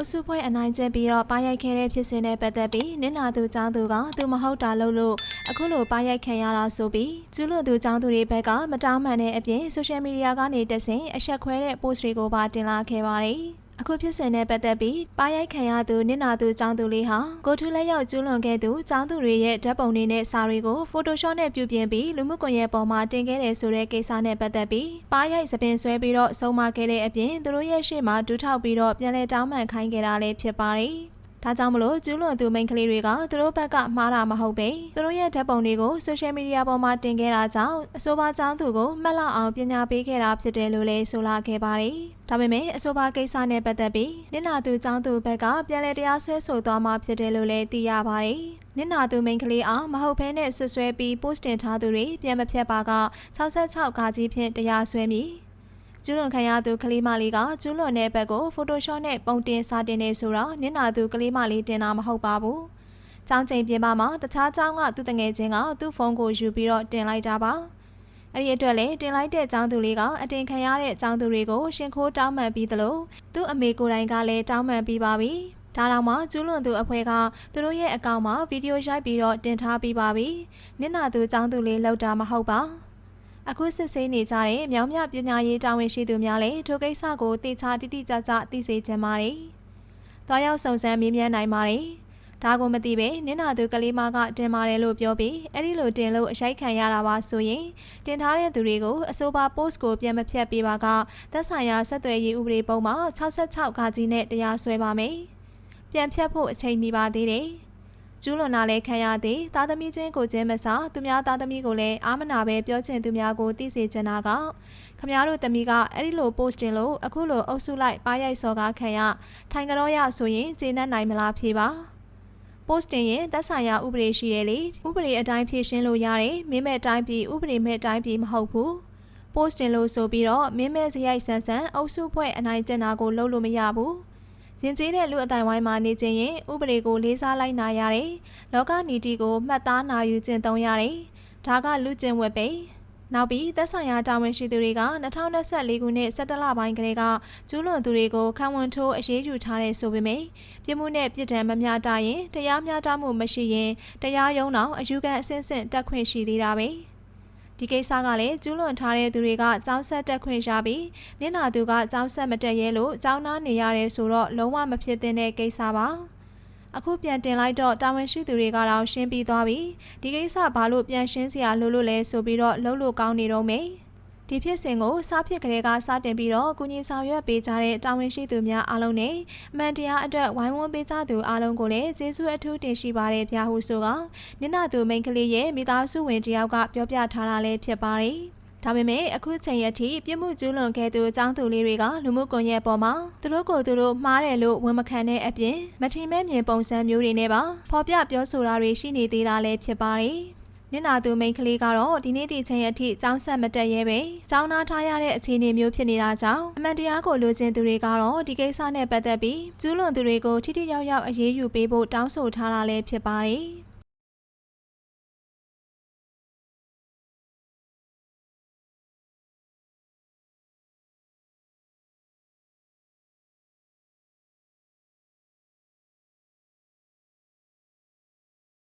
အုပ်စုဖွဲ့အနိုင်ကျင့်ပြီးတော့ပါရိုက်ခဲ့တဲ့ဖြစ်စဉ်နဲ့ပတ်သက်ပြီးနင့်နာသူចောင်းသူကသူမဟုတ်တာလို့လို့အခုလိုပါရိုက်ခံရတာဆိုပြီးကျူးလွန်သူចောင်းသူတွေဘက်ကမတောင်းမှန်တဲ့အပြင်ဆိုရှယ်မီဒီယာကနေတဆင့်အဆက်ခွဲတဲ့ post တွေကိုပါတင်လာခဲ့ပါတယ် အခုဖြစ်စဉ်နဲ့ပတ်သက်ပြီးပါရိုက်ခံရသူနင့်နာသူចောင်းသူလေးဟာကိုထူလက်ရောက်ကျူးလွန်ခဲ့သူចောင်းသူတွေရဲ့ဓာတ်ပုံတွေနဲ့စာတွေကို Photoshop နဲ့ပြုပြင်ပြီးလူမှုကွန်ရက်ပေါ်မှာတင်ခဲ့တယ်ဆိုတဲ့ကိစ္စနဲ့ပတ်သက်ပြီးပါရိုက်သပင်ဆွဲပြီးတော့ဆုံးမခဲ့တဲ့အပြင်သူတို့ရဲ့ရှေ့မှာဒူးထောက်ပြီးတော့ပြန်လဲတောင်းပန်ခိုင်းခဲ့တာလည်းဖြစ်ပါတယ်။ ဒါကြောင့်မလို့ကျူးလွန်သူမိန်းကလေးတွေကသူတို့ဘက်ကမှားတာမဟုတ်ပဲသူတို့ရဲ့ဓာတ်ပုံတွေကိုဆိုရှယ်မီဒီယာပေါ်မှာတင်ခဲ့တာကြောင့်အဆိုပါចောင်းသူကိုမှတ်လောက်အောင်ပညာပေးခဲ့တာဖြစ်တယ်လို့လည်းဆိုလာခဲ့ပါတယ်။ဒါပေမဲ့အဆိုပါကိစ္စနဲ့ပတ်သက်ပြီးနင့်နာသူចောင်းသူဘက်ကပြန်လဲတရားစွဲဆိုသွားမှာဖြစ်တယ်လို့လည်းသိရပါတယ်။နင့်နာသူမိန်းကလေးအားမဟုတ်ဘဲနဲ့ဆွဆွဲပြီး post တင်ထားသူတွေပြန်မဖြတ်ပါက66ကာကြီးဖြင့်တရားစွဲမည်။ ကျူးလွန်ခံရသူကလေးမလေးကကျူးလွန်တဲ့ဘက်ကို Photoshop နဲ့ပုံတင်စာတင်နေဆိုတော့နင့်နာသူကလေးမလေးတင်တာမဟုတ်ပါဘူး။ကျောင်းချိန်ပြင်ပမှာတခြားကျောင်းကသူ့တငယ်ချင်းကသူ့ဖုန်းကိုယူပြီးတော့တင်လိုက်တာပါ။အဲ့ဒီအတွက်လည်းတင်လိုက်တဲ့ကျောင်းသူလေးကအတင်ခံရတဲ့ကျောင်းသူတွေကိုရှင်ခိုးတောင်းပန်ပြီးသလိုသူ့အမေကိုယ်တိုင်ကလည်းတောင်းပန်ပြီးပါပြီ။ဒါတော့မှကျူးလွန်သူအဖွဲ့ကသူတို့ရဲ့အကောင့်မှာဗီဒီယိုရိုက်ပြီးတော့တင်ထားပြီးပါပြီ။နင့်နာသူចောင်းသူလေးလောက်တာမဟုတ်ပါ။ အခုစစ်ဆေးနေကြတဲ့မြောင်မြပညာရေးတာဝန်ရှိသူများလည်းထိုကိစ္စကိုတေချာတိတိကျကျသိစေချင်ပါတယ်။သွားရောက်စုံစမ်းမေးမြန်းနိုင်ပါတယ်။ဒါကိုမသိပဲနင်းနာသူကလေးမကတင်ပါတယ်လို့ပြောပြီးအဲ့ဒီလိုတင်လို့အရှိုက်ခံရတာပါဆိုရင်တင်ထားတဲ့သူတွေကိုအဆိုပါ post ကိုပြန်မဖြတ်ပေးပါကသက်ဆိုင်ရာဆက်သွယ်ရေးဥပဒေပုံမှာ66ခါကြီးနဲ့တရားစွဲပါမယ်။ပြန်ဖြတ်ဖို့အချိန်မီပါသေးတယ်။ ကျူးလွန်တာလည်းခံရသည်သားသမီးချင်းကိုချင်းမစားသူများသားသမီးကိုလည်းအာမနာပဲပြောချင်သူများကိုသိစေချင်တာကခမရတို့သမီးကအဲ့ဒီလို post တင်လို့အခုလိုအုပ်စုလိုက်ပါရိုက်စော်ကားခံရထိုင်ကြတော့ရဆိုရင်ကျေနပ်နိုင်မလားဖြေပါ post တင်ရင်သက်ဆိုင်ရာဥပဒေရှိရလေဥပဒေအတိုင်းဖြည့်ရှင်းလို့ရတယ်မင်းမဲ့အတိုင်းပြည်ဥပဒေမဲ့အတိုင်းပြည်မဟုတ်ဘူး post တင်လို့ဆိုပြီးတော့မင်းမဲ့စရိုက်ဆန်းဆန်းအုပ်စုဖွဲ့အနိုင်ကျင့်တာကိုလုပ်လို့မရဘူး ရင်ကျေးတဲ့လူအတိုင်းဝိုင်းမှာနေခြင်းရင်ဥပဒေကိုလေးစားလိုက်နာရတယ်။လောကနီတိကိုမှတ်သားနာယူခြင်းသုံးရတယ်။ဒါကလူကျင့်ဝတ်ပဲ။နောက်ပြီးသက်ဆိုင်ရာတာဝန်ရှိသူတွေက2024ခုနှစ်17လပိုင်းကလေးကကျူးလွန်သူတွေကိုခံဝန်ထိုးအရေးယူထားတဲ့ဆိုပေမယ့်ပြစ်မှုနဲ့ပြစ်ဒဏ်မများတာရင်တရားမျှတမှုမရှိရင်တရားရုံးတော်အယူခံအဆင့်ဆင့်တက်ခွင့်ရှိသေးတာပဲ။ ဒီကိစ္စကလည်းကျူးလွန်ထားတဲ့သူတွေကကြောင်းဆက်တက်ခွင့်ရပြီးနင့်နာသူကကြောင်းဆက်မတက်ရဲလို့ကြောင်းနာနေရတယ်ဆိုတော့လုံးဝမဖြစ်သင့်တဲ့ကိစ္စပါအခုပြန်တင်လိုက်တော့တာဝန်ရှိသူတွေကတော့ရှင်းပြီးသွားပြီဒီကိစ္စဘာလို့ပြန်ရှင်းစရာလိုလို့လဲဆိုပြီးတော့လှုပ်လို့ကောင်းနေတော့မယ် ဒီဖြစ်စဉ်ကိုစားဖြစ်ကလေးကစတင်ပြီးတော့ကုညီဆောင်ရွက်ပေးကြတဲ့တာဝန်ရှိသူများအားလုံးနဲ့အမှန်တရားအတွက်ဝိုင်းဝန်းပေးကြသူအားလုံးကိုလည်းကျေးဇူးအထူးတင်ရှိပါတယ်ဗျာဟုဆိုကနင်နာသူမိန်းကလေးရဲ့မိသားစုဝင်တယောက်ကပြောပြထားတာလည်းဖြစ်ပါတယ်။ဒါပေမဲ့အခုချိန်ရထိပြစ်မှုကျူးလွန်ခဲ့သူအကြောင်းသူလေးတွေကလူမှုကွန်ရက်ပေါ်မှာသူတို့ကိုသူတို့မှားတယ်လို့ဝန်မခံတဲ့အပြင်မထင်မဲ့မြင်ပုံစံမျိုးတွေနဲ့ပါဖော်ပြပြောဆိုတာတွေရှိနေသေးတာလည်းဖြစ်ပါတယ်။ နင့်နာသူမိန်းကလေးကတော့ဒီနေ့ဒီချိန်အထိကျောင်းဆက်မတက်ရဲပဲကျောင်းသားထားရတဲ့အခြေအနေမျိုးဖြစ်နေတာကြောင့်အမှန်တရားကိုလိုချင်သူတွေကတော့ဒီကိစ္စနဲ့ပတ်သက်ပြီးကျူးလွန်သူတွေကိုထိထိရောက်ရောက်အရေးယူပေးဖို့တောင်းဆိုထားတာလည်းဖြစ်ပါတယ်။